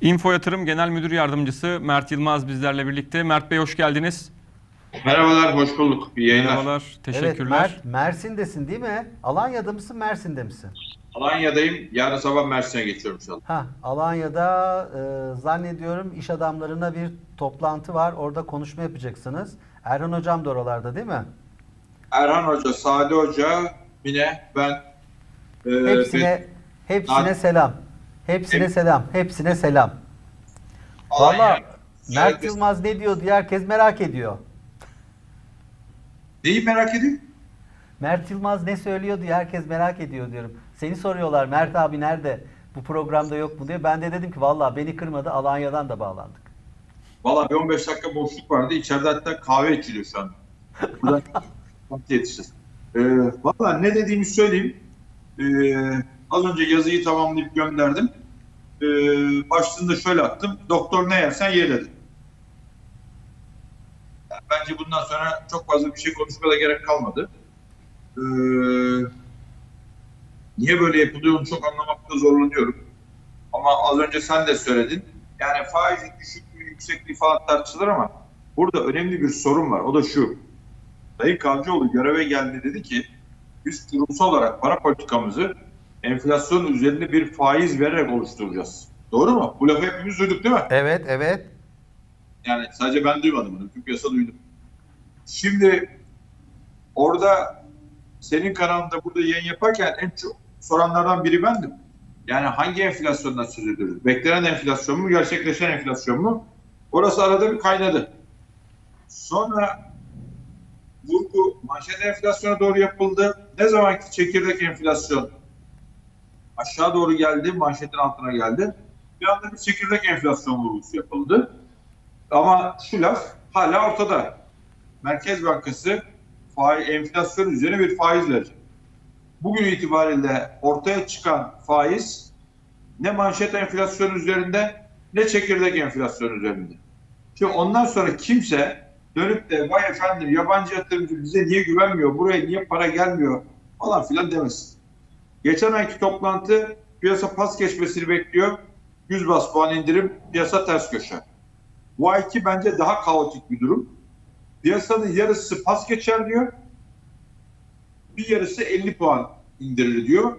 Info Yatırım Genel Müdür Yardımcısı Mert Yılmaz bizlerle birlikte. Mert Bey hoş geldiniz. Merhabalar, hoş bulduk. İyi yayınlar. Merhabalar, teşekkürler. Evet, Mer- Mersin'desin değil mi? Alanya'da mısın, Mersin'de misin? Alanya'dayım. Yarın sabah Mersin'e geçiyorum inşallah. Ha, Alanya'da e, zannediyorum iş adamlarına bir toplantı var. Orada konuşma yapacaksınız. Erhan Hocam da oralarda değil mi? Erhan Hoca, Sade Hoca, Mine, ben. e, Hepsine ve hepsine selam. Hepsine Hep- selam. Hepsine selam. Valla Mert Yılmaz ne diyor diye herkes merak ediyor. Neyi merak edeyim? Mert Yılmaz ne söylüyor diye herkes merak ediyor diyorum. Seni soruyorlar Mert abi nerede? Bu programda yok mu diye. Ben de dedim ki valla beni kırmadı Alanya'dan da bağlandık. Valla bir 15 dakika boşluk vardı. İçeride hatta kahve içiliyor şu an. Buradan yetişeceğiz. E, Valla ne dediğimi söyleyeyim. E, az önce yazıyı tamamlayıp gönderdim. E, başlığında şöyle attım. Doktor ne yersen ye dedi. Yani bence bundan sonra çok fazla bir şey konuşmaya da gerek kalmadı. Ee, niye böyle yapılıyor onu çok anlamakta zorlanıyorum. Ama az önce sen de söyledin. Yani faizin düşüklüğü, yüksekliği falan tartışılır ama burada önemli bir sorun var. O da şu. Sayın Kavcıoğlu göreve geldi dedi ki biz kurumsal olarak para politikamızı enflasyon üzerinde bir faiz vererek oluşturacağız. Doğru mu? Bu lafı hepimiz duyduk değil mi? Evet evet. Yani sadece ben duymadım bunu. Tüm piyasa duydum. Şimdi orada senin kanalında burada yayın yaparken en çok soranlardan biri bendim. Yani hangi enflasyondan söz ediyoruz? Beklenen enflasyon mu, gerçekleşen enflasyon mu? Orası arada bir kaynadı. Sonra vurgu manşet enflasyona doğru yapıldı. Ne zamanki çekirdek enflasyon aşağı doğru geldi, manşetin altına geldi. Bir anda bir çekirdek enflasyon vurgusu yapıldı. Ama şu laf hala ortada. Merkez Bankası faiz, enflasyon üzerine bir faiz verecek. Bugün itibariyle ortaya çıkan faiz ne manşet enflasyon üzerinde ne çekirdek enflasyon üzerinde. Şimdi ondan sonra kimse dönüp de vay efendim yabancı yatırımcı bize niye güvenmiyor, buraya niye para gelmiyor falan filan demesin. Geçen ayki toplantı piyasa pas geçmesini bekliyor. 100 bas puan indirim, piyasa ters köşe. Bu ayki bence daha kaotik bir durum. Piyasanın yarısı pas geçer diyor. Bir yarısı 50 puan indirilir diyor.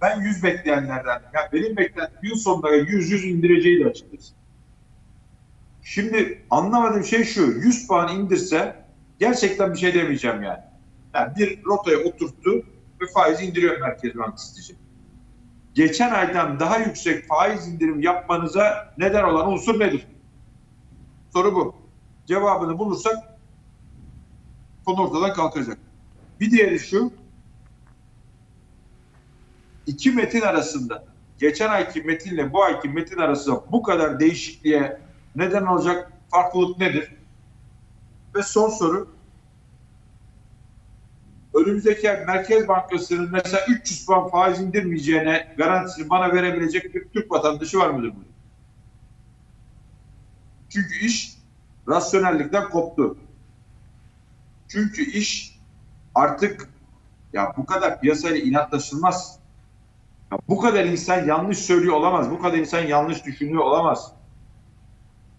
Ben 100 bekleyenlerden, yani benim beklentim yıl sonunda 100-100 indireceğiydi açıkçası. Şimdi anlamadığım şey şu, 100 puan indirse gerçekten bir şey demeyeceğim yani. Yani bir rotaya oturttu ve faiz indiriyor Merkez Bankası diyecek. Geçen aydan daha yüksek faiz indirim yapmanıza neden olan unsur nedir? Soru bu. Cevabını bulursak konu ortadan kalkacak. Bir diğeri şu. İki metin arasında geçen ayki metinle bu ayki metin arasında bu kadar değişikliğe neden olacak farklılık nedir? Ve son soru. Önümüzdeki Merkez Bankası'nın mesela 300 puan faiz indirmeyeceğine garantisini bana verebilecek bir Türk vatandaşı var mıdır? bu? Çünkü iş rasyonellikten koptu. Çünkü iş artık ya bu kadar piyasayla inatlaşılmaz. Ya bu kadar insan yanlış söylüyor olamaz. Bu kadar insan yanlış düşünüyor olamaz.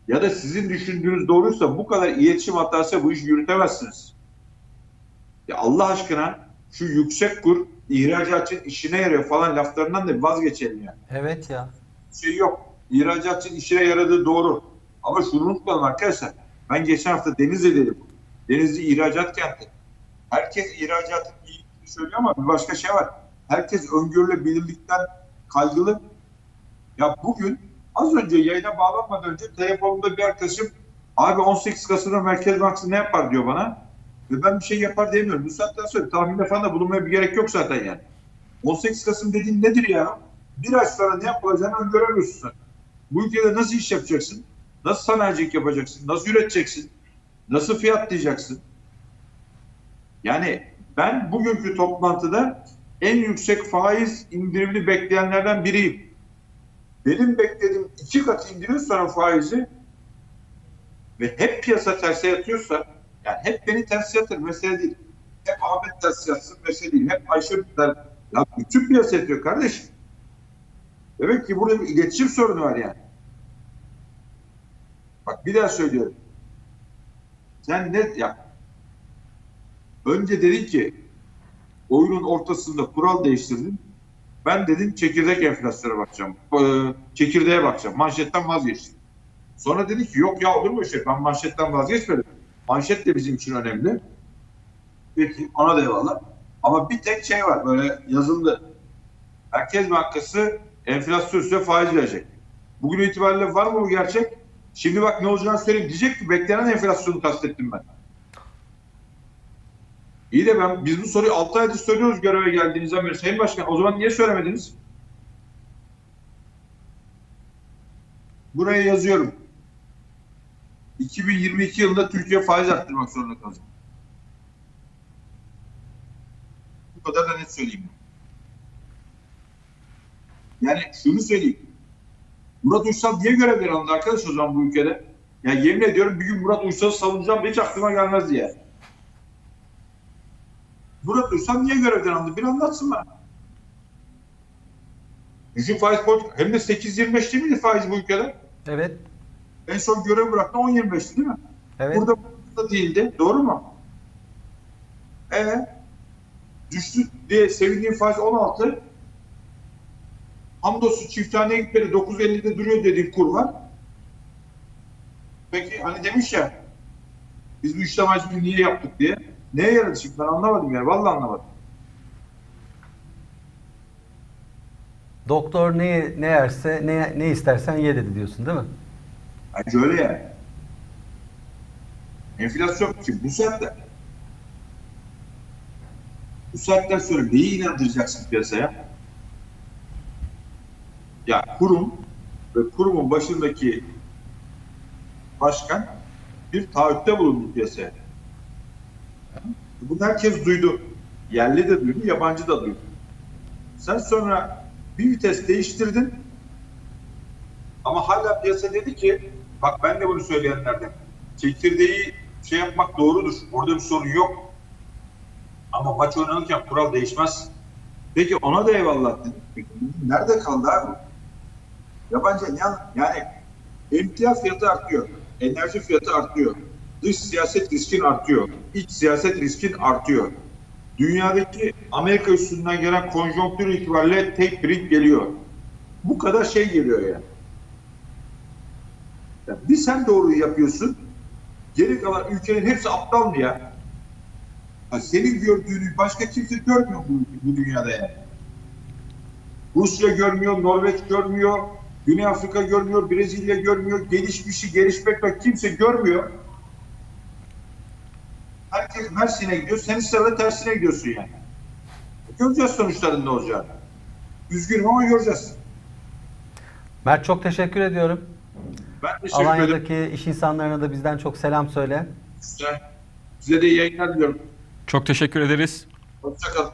Ya da sizin düşündüğünüz doğruysa bu kadar iletişim hatası bu işi yürütemezsiniz. Ya Allah aşkına şu yüksek kur ihracatçının işine yarıyor falan laflarından da vazgeçelim yani Evet ya. şey yok. İhracatçının işine yaradığı doğru. Ama şunu unutmayalım arkadaşlar. Ben geçen hafta Denizli'deydim. Denizli ihracat kenti. Herkes ihracatın iyi söylüyor ama bir başka şey var. Herkes öngörülebilirlikten kaygılı. Ya bugün az önce yayına bağlanmadan önce telefonumda bir arkadaşım abi 18 Kasım'da Merkez Bankası ne yapar diyor bana. Ve ben bir şey yapar diyemiyorum. Bu saatten sonra tahminde falan da bulunmaya bir gerek yok zaten yani. 18 Kasım dediğin nedir ya? Bir ay sonra ne yapılacağını öngöremiyorsun sen. Bu ülkede nasıl iş yapacaksın? Nasıl sanayicilik yapacaksın? Nasıl üreteceksin? Nasıl fiyatlayacaksın? Yani ben bugünkü toplantıda en yüksek faiz indirimini bekleyenlerden biriyim. Benim beklediğim iki kat indiriyor sonra faizi ve hep piyasa terse yatıyorsa hep beni ters yatır mesele değil. Hep Ahmet ters yatsın mesele değil. Hep Ayşe der. Ya bütün piyasa yatıyor kardeşim. Demek ki burada bir iletişim sorunu var yani. bir daha söylüyorum. Sen net yap. Önce dedin ki oyunun ortasında kural değiştirdin. Ben dedim çekirdek enflasyona bakacağım. Ee, çekirdeğe bakacağım. Manşetten vazgeçtim. Sonra dedi ki yok ya olur mu şey? Ben manşetten vazgeçmedim. Manşet de bizim için önemli. Peki ona da eyvallah. Ama bir tek şey var böyle yazıldı. Merkez Bankası enflasyon üstüne faiz verecek. Bugün itibariyle var mı bu gerçek? Şimdi bak ne olacağını söyleyeyim. Diyecek ki beklenen enflasyonu kastettim ben. İyi de ben biz bu soruyu 6 aydır söylüyoruz göreve geldiğinizden beri. Sayın Başkan o zaman niye söylemediniz? Buraya yazıyorum. 2022 yılında Türkiye faiz arttırmak zorunda kalacak. Bu kadar da net söyleyeyim. Yani şunu söyleyeyim. Murat Uysal niye görevden alındı arkadaş o zaman bu ülkede? Yani yemin ediyorum bir gün Murat Uysal'ı savunacağım hiç aklıma gelmez diye. Murat Uysal niye görevden alındı? Bir anlatsın bana. Düşük faiz politika. Hem de 8-25 değil miydi faiz bu ülkede? Evet. En son görev bıraktı 10-25'ti değil mi? Evet. Burada da değildi. Doğru mu? E düştü diye sevindiğim faiz 16. Hamdolsun çifthaneye gitmedi. 9.50'de duruyor dediğim kur var. Peki hani demiş ya biz bu işlem hacmini niye yaptık diye. Neye yaradı şimdi ben anlamadım yani. Vallahi anlamadım. Doktor ne ne yerse ne ne istersen ye dedi diyorsun değil mi? Bence öyle yani. Enflasyon şimdi bu saatte bu saatten sonra neyi inandıracaksın piyasaya? Ya kurum ve kurumun başındaki başkan bir taahhütte bulundu piyasaya. Bunu herkes duydu. Yerli de duydu, yabancı da duydu. Sen sonra bir vites değiştirdin ama hala piyasa dedi ki bak ben de bunu söyleyenlerden çekirdeği şey yapmak doğrudur. Orada bir sorun yok. Ama maç oynanırken kural değişmez. Peki ona da eyvallah dedim. Peki, Nerede kaldı abi? Yabancı yani, yani emtia fiyatı artıyor. Enerji fiyatı artıyor. Dış siyaset riskin artıyor. İç siyaset riskin artıyor. Dünyadaki Amerika üstünden gelen konjonktür itibariyle tek bir geliyor. Bu kadar şey geliyor yani. Ya bir sen doğruyu yapıyorsun. Geri kalan ülkenin hepsi aptal mı ya? ya senin gördüğünü başka kimse görmüyor bu, bu dünyada yani. Rusya görmüyor, Norveç görmüyor, Güney Afrika görmüyor, Brezilya görmüyor, gelişmişi, gelişmek var kimse görmüyor. Herkes Mersin'e gidiyor, sen ısrarla tersine gidiyorsun yani. Göreceğiz sonuçların ne olacağını. Üzgünüm ama göreceğiz. Mert çok teşekkür ediyorum. Ben teşekkür ederim. Alanya'daki iş insanlarına da bizden çok selam söyle. Size, size de iyi yayınlar diliyorum. Çok teşekkür ederiz. Hoşçakalın.